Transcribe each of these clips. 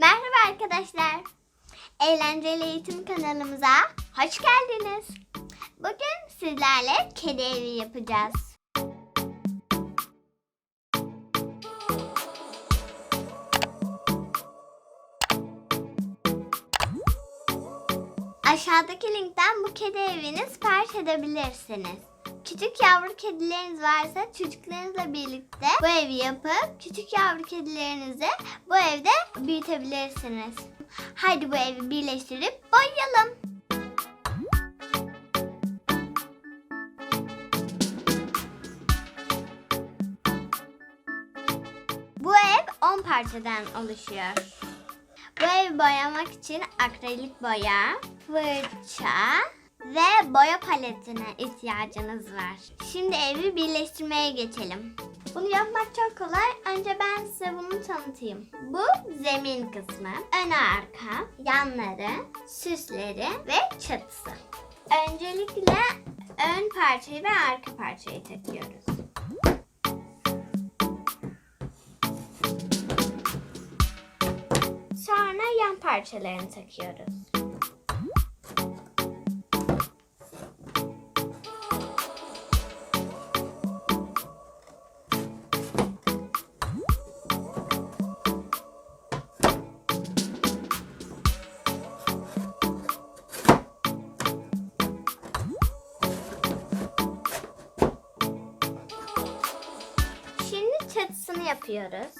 Merhaba arkadaşlar. Eğlenceli Eğitim kanalımıza hoş geldiniz. Bugün sizlerle kedi evi yapacağız. Aşağıdaki linkten bu kedi evini sipariş edebilirsiniz. Küçük yavru kedileriniz varsa çocuklarınızla birlikte bu evi yapıp küçük yavru kedilerinizi bu evde büyütebilirsiniz. Haydi bu evi birleştirip boyayalım. Bu ev 10 parçadan oluşuyor. Bu evi boyamak için akrilik boya, fırça ve boya paletine ihtiyacınız var. Şimdi evi birleştirmeye geçelim. Bunu yapmak çok kolay. Önce ben size bunu tanıtayım. Bu zemin kısmı, ön arka, yanları, süsleri ve çatısı. Öncelikle ön parçayı ve arka parçayı takıyoruz. Sonra yan parçalarını takıyoruz. Çatısını yapıyoruz.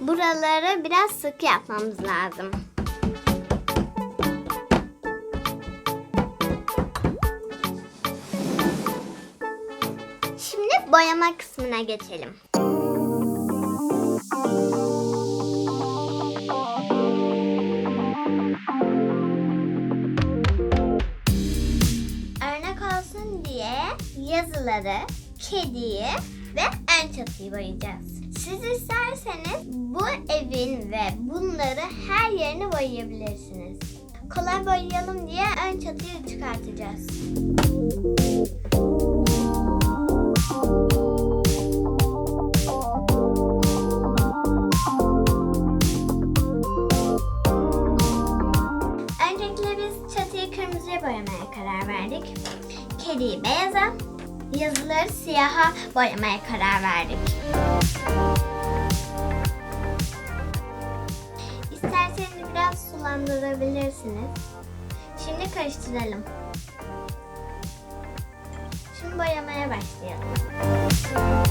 Buraları biraz sıkı yapmamız lazım. Şimdi boyama kısmına geçelim. Örnek olsun diye yazıları, kediyi ve ön çatıyı boyayacağız. Siz isterseniz bu evin ve bunları her yerini boyayabilirsiniz. Kolay boyayalım diye ön çatıyı çıkartacağız. Yazıları siyaha boyamaya karar verdik. İsterseniz biraz sulandırabilirsiniz. Şimdi karıştıralım. Şimdi boyamaya başlayalım.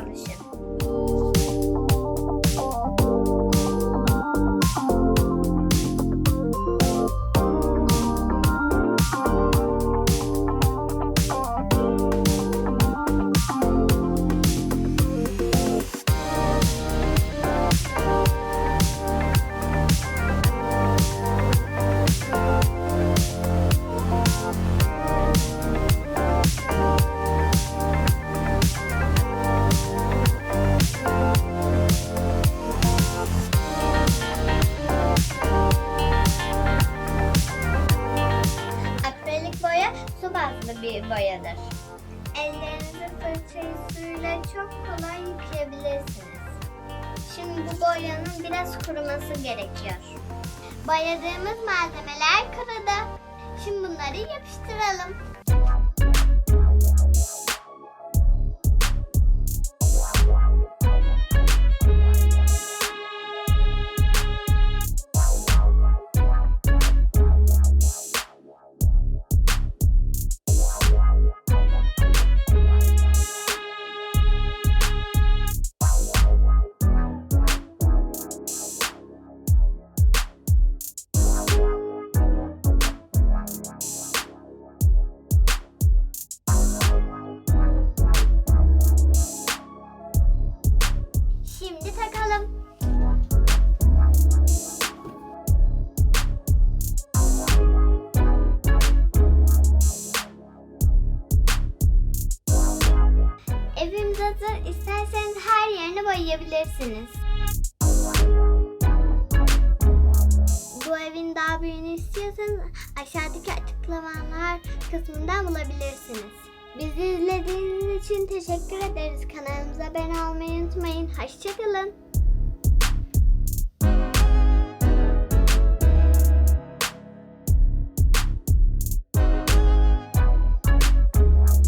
楽し。Su bazlı bir boyadır. Ellerinizi fırçayı suyla çok kolay yıkayabilirsiniz. Şimdi bu boyanın biraz kuruması gerekiyor. Boyadığımız malzemeler kurudu. Şimdi bunları yapıştıralım. Yerini boyayabilirsiniz. Bu evin daha büyüğünü istiyorsanız aşağıdaki açıklamalar kısmından bulabilirsiniz. Bizi izlediğiniz için teşekkür ederiz. Kanalımıza abone olmayı unutmayın. Hoşçakalın.